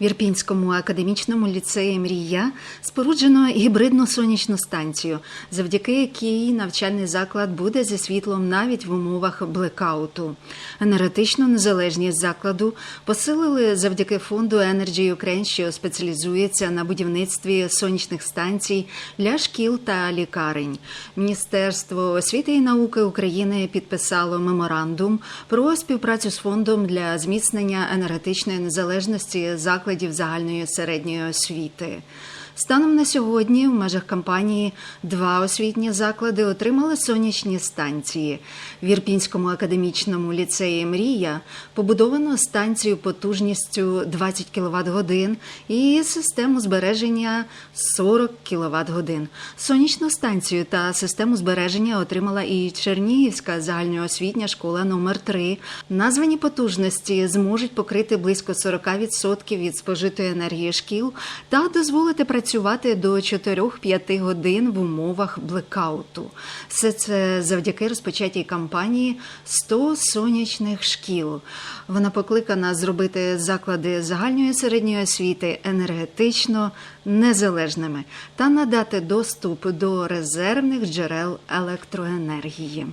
В Ірпінському академічному ліцеї Мрія споруджено гібридну сонячну станцію, завдяки якій навчальний заклад буде зі світлом навіть в умовах блекауту. Енергетичну незалежність закладу посилили завдяки фонду Energy Ukraine, що спеціалізується на будівництві сонячних станцій для шкіл та лікарень. Міністерство освіти і науки України підписало меморандум про співпрацю з фондом для зміцнення енергетичної незалежності закладів загальної середньої освіти. Станом на сьогодні в межах кампанії два освітні заклади отримали сонячні станції. В Ірпінському академічному ліцеї Мрія побудовано станцію потужністю 20 кВт годин і систему збереження 40 кВт годин. Сонячну станцію та систему збереження отримала і Чернігівська загальноосвітня школа номер 3 Названі потужності зможуть покрити близько 40% від спожитої енергії шкіл та дозволити працювати до 4-5 годин в умовах блекауту. Все це завдяки розпочатій кампанії 100 сонячних шкіл. Вона покликана зробити заклади загальної середньої освіти енергетично незалежними та надати доступ до резервних джерел електроенергії.